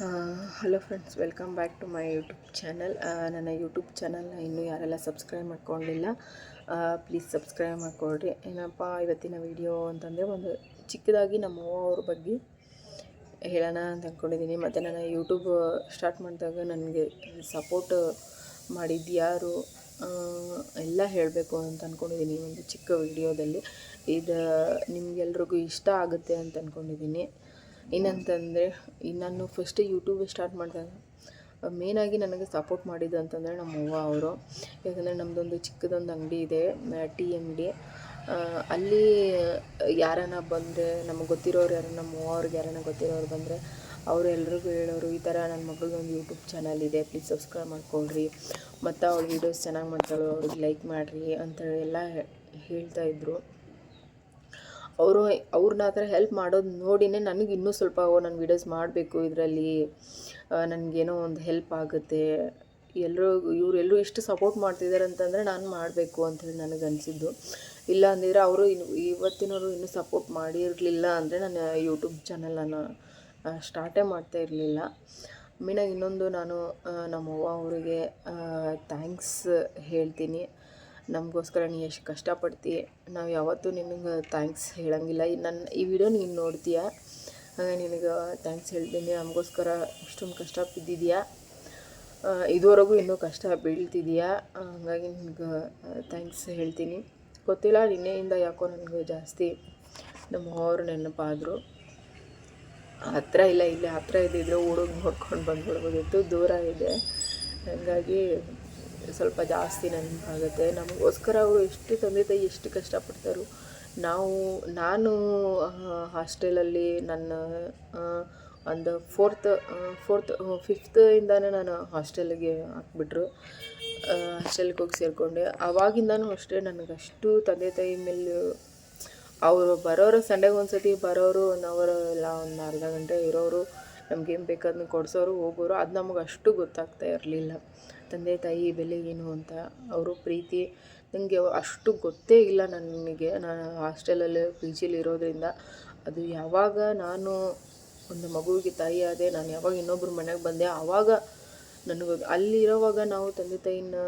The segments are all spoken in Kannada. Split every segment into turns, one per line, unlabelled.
Hello friends, welcome back to my YouTube channel. ನನ್ನ ಯೂಟ್ಯೂಬ್ ಚಾನಲ್ನ ಇನ್ನೂ ಯಾರೆಲ್ಲ ಸಬ್ಸ್ಕ್ರೈಬ್ ಮಾಡ್ಕೊಂಡಿಲ್ಲ ಪ್ಲೀಸ್ ಸಬ್ಸ್ಕ್ರೈಬ್ ಮಾಡಿಕೊಡ್ರಿ ಏನಪ್ಪ, ಇವತ್ತಿನ ವಿಡಿಯೋ ಅಂತಂದರೆ ಒಂದು ಚಿಕ್ಕದಾಗಿ ನಮ್ಮ ಅವ್ವ ಅವ್ರ ಬಗ್ಗೆ ಹೇಳೋಣ ಅಂತ ಅಂದ್ಕೊಂಡಿದ್ದೀನಿ ಮತ್ತು ನಾನು ಯೂಟ್ಯೂಬ್ ಸ್ಟಾರ್ಟ್ ಮಾಡಿದಾಗ ನನಗೆ ಸಪೋರ್ಟ್ ಮಾಡಿದ್ದು ಯಾರು ಎಲ್ಲ ಹೇಳಬೇಕು ಅಂತ ಅಂದ್ಕೊಂಡಿದ್ದೀನಿ ಒಂದು ಚಿಕ್ಕ ವಿಡಿಯೋದಲ್ಲಿ. ಇದು ನಿಮಗೆಲ್ರಿಗೂ ಇಷ್ಟ ಆಗುತ್ತೆ ಅಂತ ಅಂದ್ಕೊಂಡಿದ್ದೀನಿ ಏನಂತಂದರೆ ನಾನು ಫಸ್ಟ್ ಯೂಟ್ಯೂಬ್ ಸ್ಟಾರ್ಟ್ ಮಾಡಿದಾಗ ಮೇನಾಗಿ ನನಗೆ ಸಪೋರ್ಟ್ ಮಾಡಿದ್ದು ಅಂತಂದರೆ ನಮ್ಮ ಅವ್ವ ಅವರು. ಯಾಕಂದರೆ ನಮ್ಮದೊಂದು ಚಿಕ್ಕದೊಂದು ಅಂಗಡಿ ಇದೆ ಟೀ ಅಂಗಡಿ ಅಲ್ಲಿ ಯಾರನ್ನ ಬಂದರೆ, ನಮಗೆ ಗೊತ್ತಿರೋರು ಯಾರು, ನಮ್ಮ ಅವ್ರಿಗೆ ಯಾರನ್ನ ಗೊತ್ತಿರೋರು ಬಂದರೆ, ಅವರು ಎಲ್ರಿಗೂ ಹೇಳೋರು, ಈ ಥರ ನನ್ನ ಮಗಳಿಗೆ ಒಂದು ಯೂಟ್ಯೂಬ್ ಚಾನಲ್ ಇದೆ ಪ್ಲೀಸ್ ಸಬ್ಸ್ಕ್ರೈಬ್ ಮಾಡ್ಕೊಳ್ರಿ. ಮತ್ತು ಅವಳು ವೀಡಿಯೋಸ್ ಚೆನ್ನಾಗಿ ಮಾಡ್ತಾಳು ಅವ್ರಿಗೆ ಲೈಕ್ ಮಾಡಿರಿ ಅಂತ ಎಲ್ಲ ಹೇಳ್ತಾ ಇದ್ರು. ಅವರು ಅವ್ರನ್ನ ಆ ಥರ ಹೆಲ್ಪ್ ಮಾಡೋದು ನೋಡಿನೇ ನನಗೆ ಇನ್ನೂ ಸ್ವಲ್ಪ ನನ್ನ ನಾನು ವೀಡಿಯೋಸ್ ಮಾಡಬೇಕು ಇದರಲ್ಲಿ ನನಗೇನೋ ಒಂದು ಹೆಲ್ಪ್ ಆಗುತ್ತೆ. ಎಲ್ಲರೂ ಇವರೆಲ್ಲರೂ ಎಷ್ಟು ಸಪೋರ್ಟ್ ಮಾಡ್ತಿದ್ದಾರೆ ಅಂತಂದರೆ ನಾನು ಮಾಡಬೇಕು ಅಂತೇಳಿ ನನಗೆ ಅನಿಸಿದ್ದು. ಇಲ್ಲ ಅಂದಿದ್ರೆ ಅವರು ಇನ್ನು ಇವತ್ತಿನವರು ಇನ್ನೂ ಸಪೋರ್ಟ್ ಮಾಡಿರಲಿಲ್ಲ ಅಂದರೆ ನಾನು ಯೂಟ್ಯೂಬ್ ಚಾನಲನ್ನು ಸ್ಟಾರ್ಟೇ ಮಾಡ್ತಾ ಇರಲಿಲ್ಲ. ಮೇನಾಗಿ ಇನ್ನೊಂದು ನಾನು ನಮ್ಮ ಅವ್ವ ಅವರಿಗೆ ಥ್ಯಾಂಕ್ಸ್ ಹೇಳ್ತೀನಿ. ನಮಗೋಸ್ಕರ ನೀ ಎಷ್ಟು ಕಷ್ಟಪಡ್ತಿ. ನಾವು ಯಾವತ್ತೂ ನಿನಗೆ ಥ್ಯಾಂಕ್ಸ್ ಹೇಳಂಗಿಲ್ಲ. ನನ್ನ ಈ ವಿಡಿಯೋ ನೀನು ನೋಡ್ತೀಯ ಹಾಗೆ ನಿನಗೆ ಥ್ಯಾಂಕ್ಸ್ ಹೇಳ್ತೀನಿ. ನಮಗೋಸ್ಕರ ಇಷ್ಟೊಂದು ಕಷ್ಟ ಬಿದ್ದಿದೆಯಾ? ಇದುವರೆಗೂ ಇನ್ನೂ ಕಷ್ಟ ಬೀಳ್ತಿದೆಯಾ? ಹಾಗಾಗಿ ನಿನಗೆ ಥ್ಯಾಂಕ್ಸ್ ಹೇಳ್ತೀನಿ. ಗೊತ್ತಿಲ್ಲ, ನಿನ್ನೆಯಿಂದ ಯಾಕೋ ನನಗೆ ಜಾಸ್ತಿ ನಮ್ಮ ಅವ್ರು ನೆನಪಾದರು. ಹತ್ರ ಇಲ್ಲ, ಇಲ್ಲೇ ಹತ್ರ ಇದ್ದಿದ್ರೆ ಹುಡುಗ ನೋಡ್ಕೊಂಡು ಬಂದ್ಬಿಡ್ಬೋದಿತ್ತು, ದೂರ ಇದೆ. ಹಾಗಾಗಿ ಸ್ವಲ್ಪ ಜಾಸ್ತಿ ನೆನಪಾಗುತ್ತೆ. ನಮಗೋಸ್ಕರ ಅವರು ಎಷ್ಟು ತಂದೆ ತಾಯಿ ಎಷ್ಟು ಕಷ್ಟಪಡ್ತಾರೋ, ನಾವು, ನಾನು ಹಾಸ್ಟೆಲಲ್ಲಿ ನನ್ನ ಒಂದು ಫೋರ್ತ್ ಫೋರ್ತ್ ಫಿಫ್ತಿಂದಾನೇ ನಾನು ಹಾಸ್ಟೆಲ್ಗೆ ಹಾಕ್ಬಿಟ್ರು. ಹಾಸ್ಟೆಲ್ಗೆ ಹೋಗಿ ಸೇರಿಕೊಂಡೆ. ಆವಾಗಿಂದನೂ ಅಷ್ಟೇ ಅಷ್ಟು ತಂದೆ ತಾಯಿ ಮೇಲೆ ಅವರು ಬರೋರು, ಸಂಡೆಗೆ ಒಂದು ಸತಿ ಬರೋರು ಒನ್ ಅವರ್ ಇಲ್ಲ ಒಂದು ಅರ್ಧ ಗಂಟೆ ಇರೋರು, ನಮ್ಗೇನು ಬೇಕಾದ್ನ ಕೊಡಿಸೋರು, ಹೋಗೋರು, ಅದು ನಮಗೆ ಅಷ್ಟು ಗೊತ್ತಾಗ್ತಾ ಇರಲಿಲ್ಲ. ತಂದೆ ತಾಯಿ ಬೆಲೆ ಏನು ಅಂತ ಅವರು ಪ್ರೀತಿ ನನಗೆ ಅಷ್ಟು ಗೊತ್ತೇ ಇಲ್ಲ ನನಗೆ. ನಾನು ಹಾಸ್ಟೆಲಲ್ಲಿ ಪಿ ಜಿಲಿ ಇರೋದರಿಂದ ಅದು ಯಾವಾಗ ನಾನು ಒಂದು ಮಗುವಿಗೆ ತಾಯಿ ಆದೆ, ನಾನು ಯಾವಾಗ ಇನ್ನೊಬ್ಬರ ಮನೆಗೆ ಬಂದೆ, ಆವಾಗ ನನಗೆ ಅಲ್ಲಿರೋವಾಗ ನಾವು ತಂದೆ ತಾಯಿನ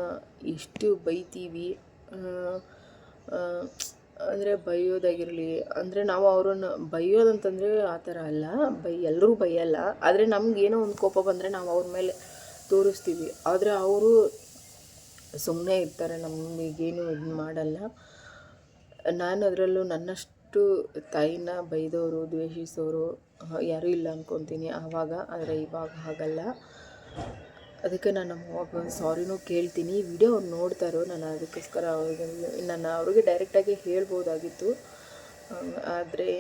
ಎಷ್ಟು ಬೈತೀವಿ ಅಂದರೆ ಬೈಯೋದಾಗಿರಲಿ, ಅಂದರೆ ನಾವು ಅವ್ರನ್ನ ಬೈಯೋದಂತಂದರೆ ಆ ಥರ ಅಲ್ಲ, ಬೈ ಎಲ್ಲರೂ ಬೈಯಲ್ಲ, ಆದರೆ ಏನೋ ಒಂದು ಕೋಪ ಬಂದರೆ ನಾವು ಅವ್ರ ಮೇಲೆ ತೋರಿಸ್ತೀವಿ. ಆದರೆ ಅವರು ಸುಮ್ಮನೆ ಇರ್ತಾರೆ, ನಮಗೇನು ಇದು ಮಾಡಲ್ಲ. ನಾನು ಅದರಲ್ಲೂ ನನ್ನಷ್ಟು ತಾಯಿನ ಬೈದವರು, ದ್ವೇಷಿಸೋರು ಯಾರೂ ಇಲ್ಲ ಅಂದ್ಕೊತೀನಿ ಆವಾಗ. ಆದರೆ ಇವಾಗ ಹಾಗಲ್ಲ. ಅದಕ್ಕೆ ನಾನು ನಮ್ಮ ಸಾರಿನೂ ಕೇಳ್ತೀನಿ. ವಿಡಿಯೋ ಅವ್ರು ನೋಡ್ತಾರೋ ನಾನು ಅದಕ್ಕೋಸ್ಕರ ಅವ್ರಿಗೆ, ನಾನು ಅವ್ರಿಗೆ ಡೈರೆಕ್ಟಾಗಿ ಹೇಳ್ಬೋದಾಗಿತ್ತು. ಆದರೆ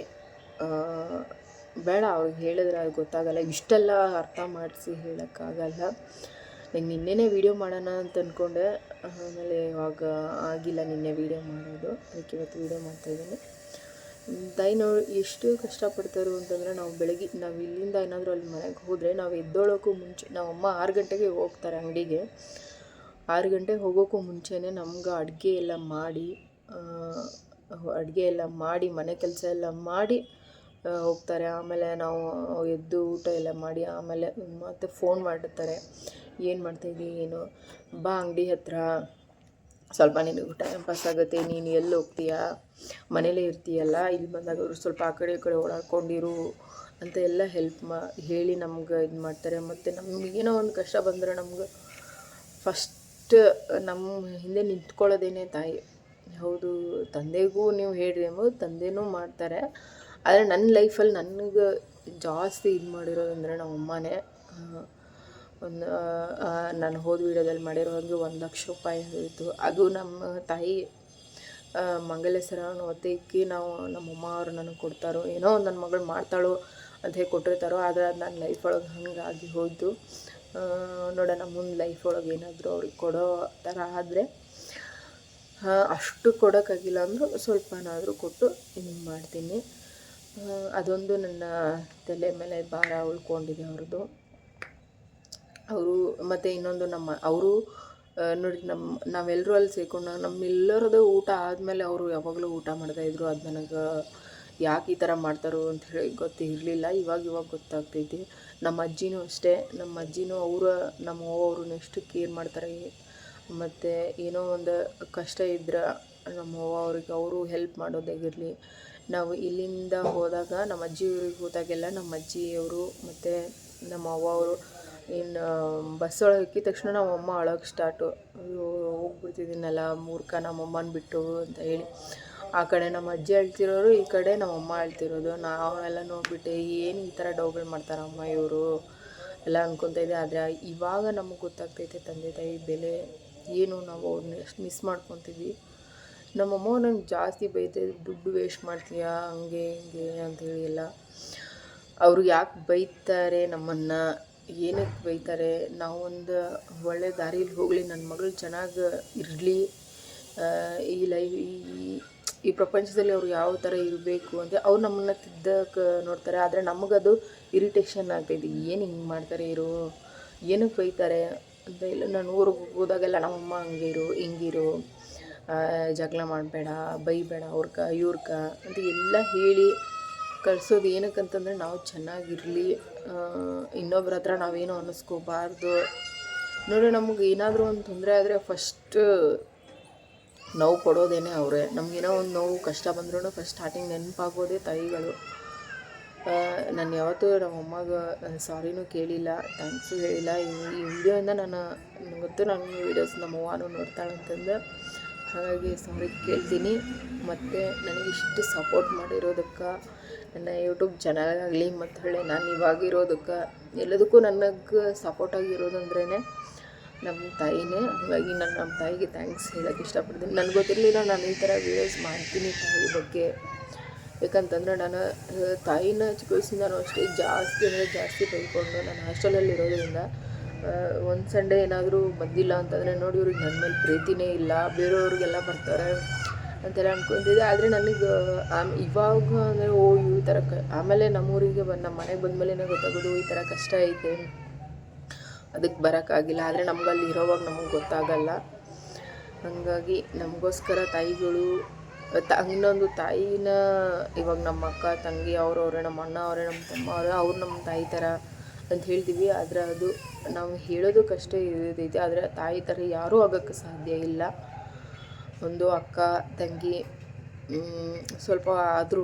ಬೇಡ, ಅವ್ರಿಗೆ ಹೇಳಿದ್ರೆ ಅದು ಗೊತ್ತಾಗಲ್ಲ. ಇಷ್ಟೆಲ್ಲ ಅರ್ಥ ಮಾಡಿಸಿ ಹೇಳೋಕ್ಕಾಗಲ್ಲ. ನಂಗೆ ನಿನ್ನೆನೇ ವೀಡಿಯೋ ಮಾಡೋಣ ಅಂತ ಅಂದ್ಕೊಂಡೆ ಆಮೇಲೆ ಇವಾಗ ಆಗಿಲ್ಲ ನಿನ್ನೆ ವೀಡಿಯೋ ಮಾಡೋದು. ಅದಕ್ಕೆ ಇವತ್ತು ವೀಡಿಯೋ ಮಾಡ್ತಾಯಿದ್ದೀನಿ ತಾಯಿ ನಾವು ಎಷ್ಟು ಕಷ್ಟಪಡ್ತಾರೋ ಅಂತಂದರೆ ನಾವು ಬೆಳಗ್ಗೆ, ನಾವು ಇಲ್ಲಿಂದ ಏನಾದರೂ ಅಲ್ಲಿ ಮನೆಗೆ ಹೋದರೆ ನಾವು ಎದ್ದೋಳೋಕ್ಕೂ ಮುಂಚೆ, ನಾವು ಅಮ್ಮ ಆರು ಗಂಟೆಗೆ ಹೋಗ್ತಾರೆ ಅಂಗಡಿಗೆ. ಆರು ಗಂಟೆಗೆ ಹೋಗೋಕ್ಕೂ ಮುಂಚೆನೇ ನಮ್ಗೆ ಅಡುಗೆ ಎಲ್ಲ ಮಾಡಿ ಅಡುಗೆ ಎಲ್ಲ ಮಾಡಿ, ಮನೆ ಕೆಲಸ ಎಲ್ಲ ಮಾಡಿ ಹೋಗ್ತಾರೆ. ಆಮೇಲೆ ನಾವು ಎದ್ದು ಊಟ ಎಲ್ಲ ಮಾಡಿ ಆಮೇಲೆ ಮತ್ತೆ ಫೋನ್ ಮಾಡಿರ್ತಾರೆ. ಏನು ಮಾಡ್ತಾಯಿದ್ದೀ ಏನು? ಬಾ, ಅಂಗಡಿ ಹತ್ರ. ಸ್ವಲ್ಪ ನಿನಗೆ ಟೈಮ್ ಪಾಸ್ ಆಗುತ್ತೆ. ನೀನು ಎಲ್ಲಿ ಹೋಗ್ತೀಯಾ? ಮನೇಲೇ ಇರ್ತೀಯಲ್ಲ? ಇಲ್ಲಿ ಬಂದಾಗ ಅವರು ಸ್ವಲ್ಪ ಆ ಕಡೆ ಈ ಕಡೆ ಓಡಾಡ್ಕೊಂಡಿರು. ಅಂತ ಎಲ್ಲ ಹೆಲ್ಪ್ ಮಾ, ಹೇಳಿ ನಮ್ಗೆ ಇದು ಮಾಡ್ತಾರೆ. ಮತ್ತು ನಮಗೇನೋ ಒಂದು ಕಷ್ಟ ಬಂದರೆ ನಮ್ಗೆ ಫಸ್ಟ್ ನಮ್ಮ ಹಿಂದೆ ನಿಂತ್ಕೊಳ್ಳೋದೇನೆ ತಾಯಿ. ಹೌದು, ತಂದೆಗೂ ನೀವು ಹೇಳ್ರಿ ಎಂಬುದು ತಂದೆನೂ ಮಾಡ್ತಾರೆ. ಆದರೆ ನನ್ನ ಲೈಫಲ್ಲಿ ನನಗೆ ಜಾಸ್ತಿ ಇದು ಮಾಡಿರೋದಂದರೆ ನಮ್ಮ ಅಮ್ಮನೇ. ಒಂದು ನಾನು ಹೋದ ವೀಡಿಯೋದಲ್ಲಿ ಮಾಡಿರೋ ಹಾಗೆ ಒಂದು ಲಕ್ಷ ರೂಪಾಯಿ ಹೋಯಿತು. ಅದು ನಮ್ಮ ತಾಯಿ ಮಂಗಲೇಶ್ವರನ ಮಂಗಲೇಶ್ವರ ಇಕ್ಕಿ ನಾವು ನಮ್ಮಮ್ಮ ಅವರು ನನಗೆ ಕೊಡ್ತಾರೋ ಏನೋ ನನ್ನ ಮಗಳು ಮಾಡ್ತಾಳೋ ಅಂತ ಹೇಳಿ ಕೊಟ್ಟಿರ್ತಾರೋ ಆದರೆ ಅದು ನನ್ನ ಲೈಫ್ ಒಳಗೆ ಹಂಗಾಗಿ ಹೋಯಿತು. ನೋಡೋಣ ಮುಂದೆ ಲೈಫ್ ಒಳಗೆ ಏನಾದರೂ ಅವ್ರಿಗೆ ಕೊಡೋ ಥರ ಆದರೆ ಅಷ್ಟು ಕೊಡೋಕ್ಕಾಗಿಲ್ಲ ಅಂದರೂ ಸ್ವಲ್ಪನಾದರೂ ಕೊಟ್ಟು ಇದು ಮಾಡ್ತೀನಿ. ಅದೊಂದು ನನ್ನ ತಲೆ ಮೇಲೆ ಭಾರ ಉಳ್ಕೊಂಡಿದೆ ಅವ್ರದ್ದು. ಅವರು ಮತ್ತು ಇನ್ನೊಂದು ನಮ್ಮ, ಅವರು ನೋಡಿ ನಮ್ಮ ನಾವೆಲ್ಲರೂ ಅಲ್ಲಿ ಸೇರ್ಕೊಂಡು ನಮ್ಮೆಲ್ಲರದು ಊಟ ಆದಮೇಲೆ ಅವರು ಯಾವಾಗಲೂ ಊಟ ಮಾಡ್ತಾಯಿದ್ರು ಅದು ನನಗೆ ಯಾಕೆ ಈ ಥರ ಮಾಡ್ತಾರೋ ಅಂತ ಹೇಳಿ ಗೊತ್ತಿರಲಿಲ್ಲ. ಇವಾಗ ಇವಾಗ ಗೊತ್ತಾಗ್ತೈತಿ. ನಮ್ಮ ಅಜ್ಜಿನೂ ಅಷ್ಟೇ. ನಮ್ಮ ಅಜ್ಜಿನೂ ಅವರ, ನಮ್ಮ ಅವ್ವವ್ರನ್ನ ಎಷ್ಟು ಕೇರ್ ಮಾಡ್ತಾರೆ. ಮತ್ತು ಏನೋ ಒಂದು ಕಷ್ಟ ಇದ್ರೆ ನಮ್ಮ ಅವ್ವ ಅವ್ರಿಗೆ ಅವರು ಹೆಲ್ಪ್ ಮಾಡೋದಾಗಿರಲಿ ನಾವು ಇಲ್ಲಿಂದ ಹೋದಾಗ ನಮ್ಮ ಅಜ್ಜಿ ಊರಿಗೆ ಹೋದಾಗೆಲ್ಲ ನಮ್ಮ ಅಜ್ಜಿಯವರು ಮತ್ತು ನಮ್ಮ ಅವ್ವ ಅವರು ಇನ್ನು ಬಸ್ ಒಳಗೆ ಇಕ್ಕಿದ ತಕ್ಷಣ ನಮ್ಮ ಅಮ್ಮ ಅಳೋಕೆ ಸ್ಟಾರ್ಟು ಅಯ್ಯೋ ಹೋಗ್ಬಿಡ್ತಿದ್ದೀನಲ್ಲ ಮೂರ್ಖ ನಮ್ಮ ಅಮ್ಮನ ಬಿಟ್ಟು ಅಂತ ಹೇಳಿ. ಆ ಕಡೆ ನಮ್ಮ ಅಜ್ಜಿ ಅಳ್ತಿರೋರು ಈ ಕಡೆ ನಮ್ಮ ಅಮ್ಮ ಅಳ್ತಿರೋದು ನಾವೆಲ್ಲ ನೋಡಿಬಿಟ್ಟೆ ಏನು ಈ ಥರ ಡೌಗಳು ಮಾಡ್ತಾರಮ್ಮ ಇವರು? ಎಲ್ಲ ಅನ್ಕೊತಾ ಇದೆ ಆದರೆ ಇವಾಗ ನಮಗೆ ಗೊತ್ತಾಗ್ತೈತೆ ತಂದೆ ತಾಯಿ ಬೆಲೆ. ಏನು ನಾವು ಅವ್ರನ್ನ ಎಷ್ಟು ಮಿಸ್ ಮಾಡ್ಕೊತೀವಿ. ನಮ್ಮಮ್ಮ ನಂಗೆ ಜಾಸ್ತಿ ಬೈತಾ ದುಡ್ಡು ವೇಸ್ಟ್ ಮಾಡ್ತೀಯಾ, ಹಂಗೆ ಹಿಂಗೆ ಅಂತೇಳಿ ಎಲ್ಲ. ಅವರು ಯಾಕೆ ಬೈತಾರೆ ನಮ್ಮನ್ನು? ಏನಕ್ಕೆ ಬೈತಾರೆ? ನಾವೊಂದು ಒಳ್ಳೆ ದಾರೀಲಿ ಹೋಗಲಿ ನನ್ನ ಮಗಳು ಚೆನ್ನಾಗಿ ಇರಲಿ. ಈ ಲೈಫ್ ಈ ಈ ಪ್ರಪಂಚದಲ್ಲಿ ಅವ್ರು ಯಾವ ಥರ ಇರಬೇಕು ಅಂತ ಅವ್ರು ನಮ್ಮನ್ನು ತಿದ್ದಕ್ಕೆ ನೋಡ್ತಾರೆ. ಆದರೆ ನಮಗದು ಇರಿಟೇಷನ್ ಆಗ್ತೈತಿ ಏನು ಹಿಂಗೆ ಮಾಡ್ತಾರೆ ಇರು ಏನಕ್ಕೆ ಬೈತಾರೆ ಅಂತ ಇಲ್ಲ ನಾನು ಊರಿಗೆ ಹೋದಾಗೆಲ್ಲ ನಮ್ಮಮ್ಮ ಹಂಗಿರು ಹಿಂಗಿರು ಜಗಳ ಮಾಡಬೇಡ, ಬೈಬೇಡ, ಅವ್ರಕ, ಇವ್ರಕ ಅಂತ ಎಲ್ಲ ಹೇಳಿ ಕಳ್ಸೋದು ಏನಕ್ಕಂತಂದರೆ ನಾವು ಚೆನ್ನಾಗಿರಲಿ. ಇನ್ನೊಬ್ರ ಹತ್ರ ನಾವೇನು ಅನ್ನಿಸ್ಕೋಬಾರ್ದು. ನೋಡಿ, ನಮಗೆ ಏನಾದರೂ ಒಂದು ತೊಂದರೆ ಆದರೆ ಫಸ್ಟ್ ನೋವು ಕೊಡೋದೇನೆ ಅವರೇ. ನಮಗೇನೋ ಒಂದು ನೋವು, ಕಷ್ಟ ಬಂದ್ರೂ ಫಸ್ಟ್ ಸ್ಟಾರ್ಟಿಂಗ್ ನೆನಪಾಗೋದೇ ತಾಯಿಗಳು. ನಾನು ಯಾವತ್ತೂ ನಮ್ಮ ಅಮ್ಮಗೆ ಸಾರಿನೂ ಕೇಳಿಲ್ಲ ಥ್ಯಾಂಕ್ಸು ಹೇಳಿಲ್ಲ. ಈ ವಿಡಿಯೋಯಿಂದ ನಾನು ಗೊತ್ತು ನನ್ನ ವೀಡಿಯೋಸ್ ನಮ್ಮ ಅವ್ವನೂ ನೋಡ್ತಾಳೆ ಅಂತಂದು ಹಾಗಾಗಿ ಸಾರಿ ಕೇಳ್ತೀನಿ. ಮತ್ತು ನನಗೆ ಇಷ್ಟು ಸಪೋರ್ಟ್ ಮಾಡಿರೋದಕ್ಕೆ ನನ್ನ ಯೂಟ್ಯೂಬ್ ಚಾನಲಾಗಲಿ ಮತ್ತು ಹೇಳಿ ನಾನು ಇವಾಗಿರೋದಕ್ಕೆ ಎಲ್ಲದಕ್ಕೂ ನನಗೆ ಸಪೋರ್ಟ್ ಆಗಿರೋದಂದ್ರೇ ನಮ್ಮ ತಾಯಿನೇ. ಹಾಗಾಗಿ ನಾನು ನಮ್ಮ ತಾಯಿಗೆ ಥ್ಯಾಂಕ್ಸ್ ಹೇಳೋಕ್ಕೆ ಇಷ್ಟಪಡ್ತೀನಿ. ನನಗೆ ಗೊತ್ತಿರಲಿಲ್ಲ ನಾನು ಈ ಥರ ವೀಡಿಯೋಸ್ ಮಾಡ್ತೀನಿ ತಾಯಿ ಬಗ್ಗೆ. ಯಾಕಂತಂದರೆ ನಾನು, ತಾಯಿನ ಚಿಕ್ಕ ವಯಸ್ಸಿಂದನೂ ಅಷ್ಟೇ ಜಾಸ್ತಿ ಅಂದರೆ ಜಾಸ್ತಿ ಬೈಕೊಂಡು ನಾನು ಹಾಸ್ಟೆಲಲ್ಲಿ ಇರೋದ್ರಿಂದ ಒಂದು ಸಂಡೇ ಏನಾದರೂ ಬಂದಿಲ್ಲ ಅಂತಂದರೆ ನೋಡಿ ಇವ್ರಿಗೆ ನನ್ನ ಮೇಲೆ ಪ್ರೀತಿನೇ ಇಲ್ಲ, ಬೇರೆಯವ್ರಿಗೆಲ್ಲ ಬರ್ತಾರೆ ಅಂತೆಲ್ಲ ಅಂದ್ಕೊತಿದ್ದೆ ಆದರೆ ನನಗೆ ಆಮ್ ಇವಾಗ ಅಂದರೆ, ಓ, ಈ ಥರ ಕ, ಆಮೇಲೆ ನಮ್ಮೂರಿಗೆ ಬಂದು ನಮ್ಮ ಮನೆಗೆ ಬಂದಮೇಲೆ ಗೊತ್ತಾಗೋದು ಈ ಥರ ಕಷ್ಟ ಐತೆ. ಅದಕ್ಕೆ ಬರೋಕ್ಕಾಗಿಲ್ಲ ಆದರೆ ನಮ್ಗೆ ಅಲ್ಲಿ ಇರೋವಾಗ ನಮಗೆ ಗೊತ್ತಾಗಲ್ಲ. ಹಾಗಾಗಿ ನಮಗೋಸ್ಕರ ತಾಯಿಗಳು, ತ, ಇನ್ನೊಂದು ತಾಯಿನ ಇವಾಗ ನಮ್ಮ ಅಕ್ಕ, ತಂಗಿ, ಅವ್ರವ್ರೆ, ನಮ್ಮ ಅಣ್ಣ ಅವರೇ, ನಮ್ಮ ತಮ್ಮ ಅವರೇ, ಅವ್ರು ನಮ್ಮ ತಾಯಿ ಥರ ಅಂತ ಹೇಳ್ತೀವಿ. ಆದರೆ ಅದು ನಾವು ಹೇಳೋದಕ್ಕಷ್ಟೇ ಇರ್ತೈತಿ. ಆದರೆ ತಾಯಿ ಥರ ಯಾರೂ ಆಗೋಕ್ಕೆ ಸಾಧ್ಯ ಇಲ್ಲ. ಒಂದು ಅಕ್ಕ, ತಂಗಿ ಸ್ವಲ್ಪ ಆದ್ರೂ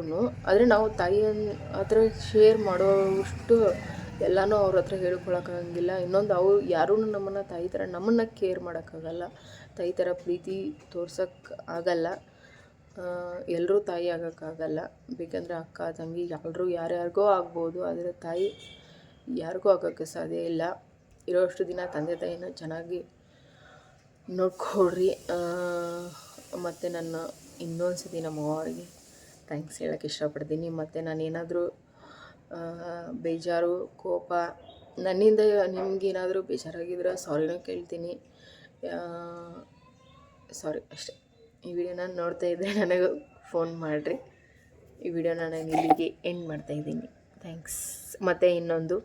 ಆದರೆ ನಾವು ತಾಯಿಯನ್ನು ಹತ್ರ ಶೇರ್ ಮಾಡೋಷ್ಟು ಎಲ್ಲನೂ ಅವ್ರ ಹತ್ರ ಹೇಳ್ಕೊಳಕ್ಕಾಗಂಗಿಲ್ಲ ಇನ್ನೊಂದು ಅವ್ರು ಯಾರೂ ನಮ್ಮನ್ನು ತಾಯಿ ಥರ ನಮ್ಮನ್ನು ಕೇರ್ ಮಾಡೋಕ್ಕಾಗಲ್ಲ. ತಾಯಿ ಥರ ಪ್ರೀತಿ ತೋರ್ಸೋಕ್ಕೆ ಆಗಲ್ಲ. ಎಲ್ಲರೂ ತಾಯಿ ಆಗೋಕ್ಕಾಗಲ್ಲ. ಬೇಕಂದರೆ ಅಕ್ಕ, ತಂಗಿ ಎಲ್ಲರೂ ಯಾರ್ಯಾರಿಗೋ ಆಗ್ಬೋದು. ಆದರೆ ತಾಯಿ ಯಾರಿಗೂ ಆಗೋಕ್ಕೆ ಸಾಧ್ಯ ಇಲ್ಲ. ಇರೋಷ್ಟು ದಿನ ತಂದೆ ತಾಯಿನ ಚೆನ್ನಾಗಿ ನೋಡ್ಕೊಡ್ರಿ ಮತ್ತು ನನ್ನ ಇನ್ನೊಂದು ಸತಿ ನಮ್ಮ ಅವ್ರಿಗೆ ಥ್ಯಾಂಕ್ಸ್ ಹೇಳೋಕ್ಕೆ ಇಷ್ಟಪಡ್ತೀನಿ. ಮತ್ತು ನಾನು ಏನಾದರೂ ಬೇಜಾರು, ಕೋಪ, ನನ್ನಿಂದ ನಿಮಗೇನಾದರೂ ಬೇಜಾರಾಗಿದ್ರೆ ಸಾರಿನೂ ಕೇಳ್ತೀನಿ. ಸಾರಿ, ಅಷ್ಟೇ. ಈ ವಿಡಿಯೋನ ನೋಡ್ತಾ ಇದ್ದರೆ ನನಗೆ ಫೋನ್ ಮಾಡಿರಿ. ಈ ವಿಡಿಯೋನ ನಾನು ಇಲ್ಲಿಗೆ ಎಂಡ್ ಮಾಡ್ತಾಯಿದ್ದೀನಿ ಥ್ಯಾಂಕ್ಸ್ ಮತ್ತು ಇನ್ನೊಂದು.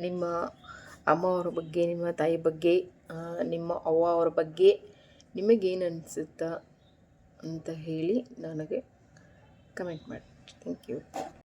ನಿಮ್ಮ ಅಮ್ಮ ಅವ್ರ ಬಗ್ಗೆ, ನಿಮ್ಮ ತಾಯಿ ಬಗ್ಗೆ ನಿಮ್ಮ ಅವ್ವ ಅವ್ರ ಬಗ್ಗೆ ನಿಮಗೇನು ಅನಿಸುತ್ತಾ ಅಂತ ಹೇಳಿ ನನಗೆ ಕಮೆಂಟ್ ಮಾಡಿ. Thank you